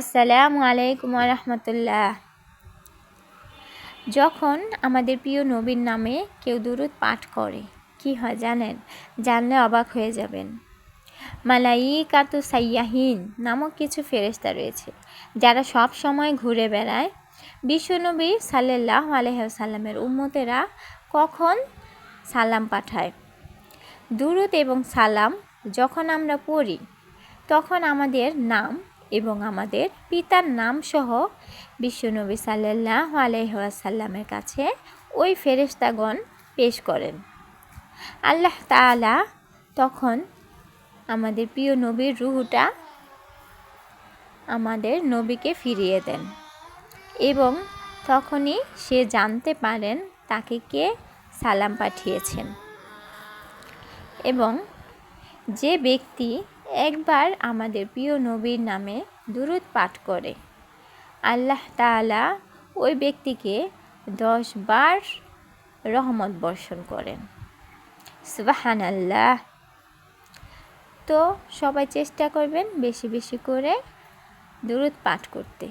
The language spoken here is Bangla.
আসসালামু আলাইকুম রহমতুল্লাহ। যখন আমাদের প্রিয় নবীর নামে কেউ দুরুদ পাঠ করে, কি হয় জানেন? জানলে অবাক হয়ে যাবেন। মালাইকাতু সাইয়াহিন নামক কিছু ফেরেস্তা রয়েছে, যারা সব সময় ঘুরে বেড়ায়। বিশ্বনবী সাল্লাহ আলহ্লামের উম্মতেরা কখন সালাম পাঠায়? দুরুদ এবং সালাম যখন আমরা পড়ি, তখন আমাদের নাম এবং আমাদের পিতার নাম সহ বিশ্বনবী সাল্লাহ আলহাসাল্লামের কাছে ওই ফেরেস্তাগণ পেশ করেন। আল্লাহ তালা তখন আমাদের প্রিয় নবীর রুহুটা আমাদের নবীকে ফিরিয়ে দেন এবং তখনই সে জানতে পারেন তাকে কে সালাম পাঠিয়েছেন। এবং যে ব্যক্তি একবার আমাদের প্রিয় নবীর নামে দুরুদ পাঠ করে। আল্লাহ তালা ওই ব্যক্তিকে দশ বার রহমত বর্ষণ করেন। সুবাহান আল্লাহ তো সবাই চেষ্টা করবেন বেশি বেশি করে দুরুদ পাঠ করতে।